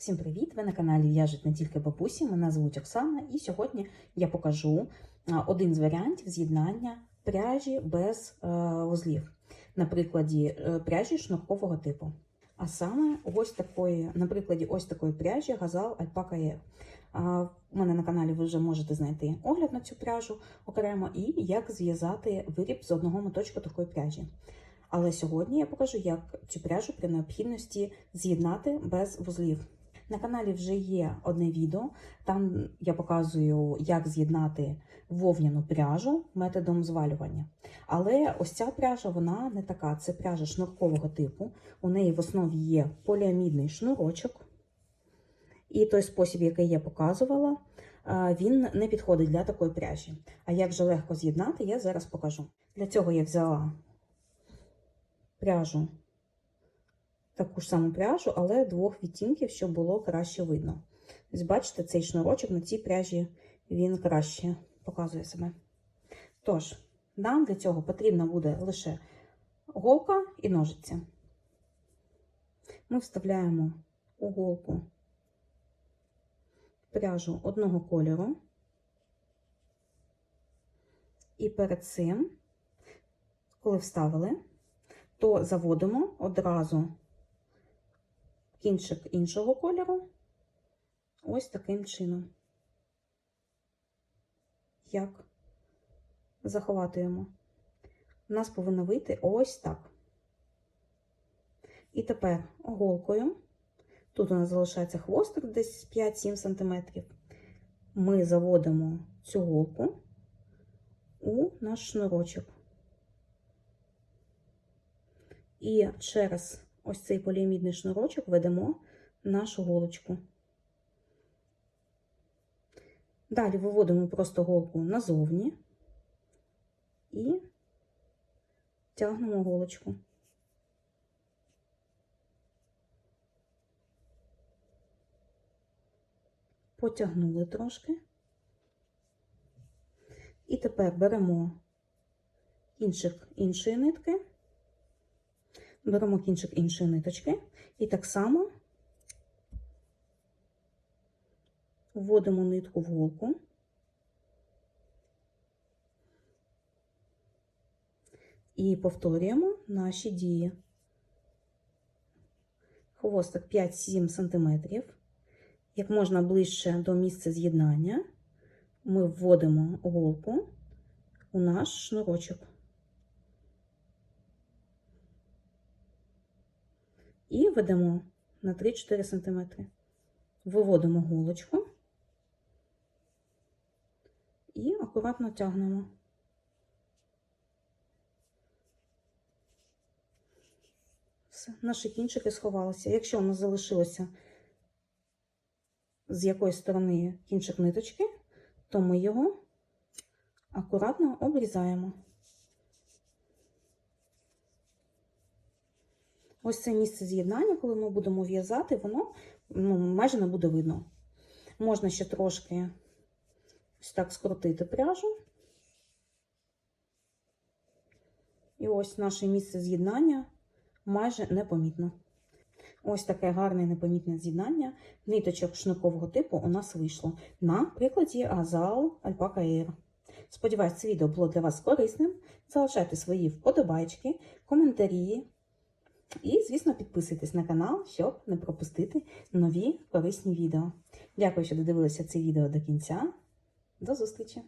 Всім привіт! Ви на каналі В'яжуть не тільки бабусі. Мене звуть Оксана, і сьогодні я покажу один з варіантів з'єднання пряжі без е, вузлів на прикладі е, пряжі шнуркового типу. А саме ось такої, на прикладі ось такої пряжі Газал Alpaca Air. У мене на каналі ви вже можете знайти огляд на цю пряжу окремо і як зв'язати виріб з одного моточку такої пряжі. Але сьогодні я покажу, як цю пряжу при необхідності з'єднати без вузлів. На каналі вже є одне відео, там я показую, як з'єднати вовняну пряжу методом звалювання. Але ось ця пряжа вона не така. Це пряжа шнуркового типу. У неї в основі є поліамідний шнурочок. І той спосіб, який я показувала, він не підходить для такої пряжі. А як же легко з'єднати, я зараз покажу. Для цього я взяла пряжу, таку ж саму пряжу, але двох відтінків, щоб було краще видно. Ось бачите, цей шнурочок на цій пряжі він краще показує себе. Тож, нам для цього потрібна буде лише голка і ножиці. Ми вставляємо у голку пряжу одного кольору. І перед цим, коли вставили, то заводимо одразу кінчик іншого кольору ось таким чином. Як заховатуємо. У нас повинно вийти ось так. І тепер голкою, тут у нас залишається хвостик десь 5-7 см, ми заводимо цю голку у наш шнурочок. І через ось цей поліамідний шнурочок ведемо нашу голочку. Далі виводимо просто голку назовні і тягнемо голочку. Потягнули трошки. І тепер беремо кінчик іншої нитки беремо кінчик іншої ниточки і так само вводимо нитку в голку. І повторюємо наші дії. Хвостик 5-7 см. Як можна ближче до місця з'єднання, ми вводимо голку у наш шнурочок. І ведемо на 3-4 см. Виводимо голочку і акуратно тягнемо. Все, наші кінчики сховалися. Якщо у нас залишилося з якоїсь сторони кінчик ниточки, то ми його акуратно обрізаємо. Ось це місце з'єднання, коли ми будемо в'язати, воно ну, майже не буде видно. Можна ще трошки ось так скрутити пряжу. І ось наше місце з'єднання майже непомітно. Ось таке гарне непомітне з'єднання ниточок шнуркового типу у нас вийшло на прикладі Азал Alpaca Air. Сподіваюсь, це відео було для вас корисним. Залишайте свої вподобайки, коментарі. І, звісно, підписуйтесь на канал, щоб не пропустити нові корисні відео. Дякую, що додивилися це відео до кінця. До зустрічі!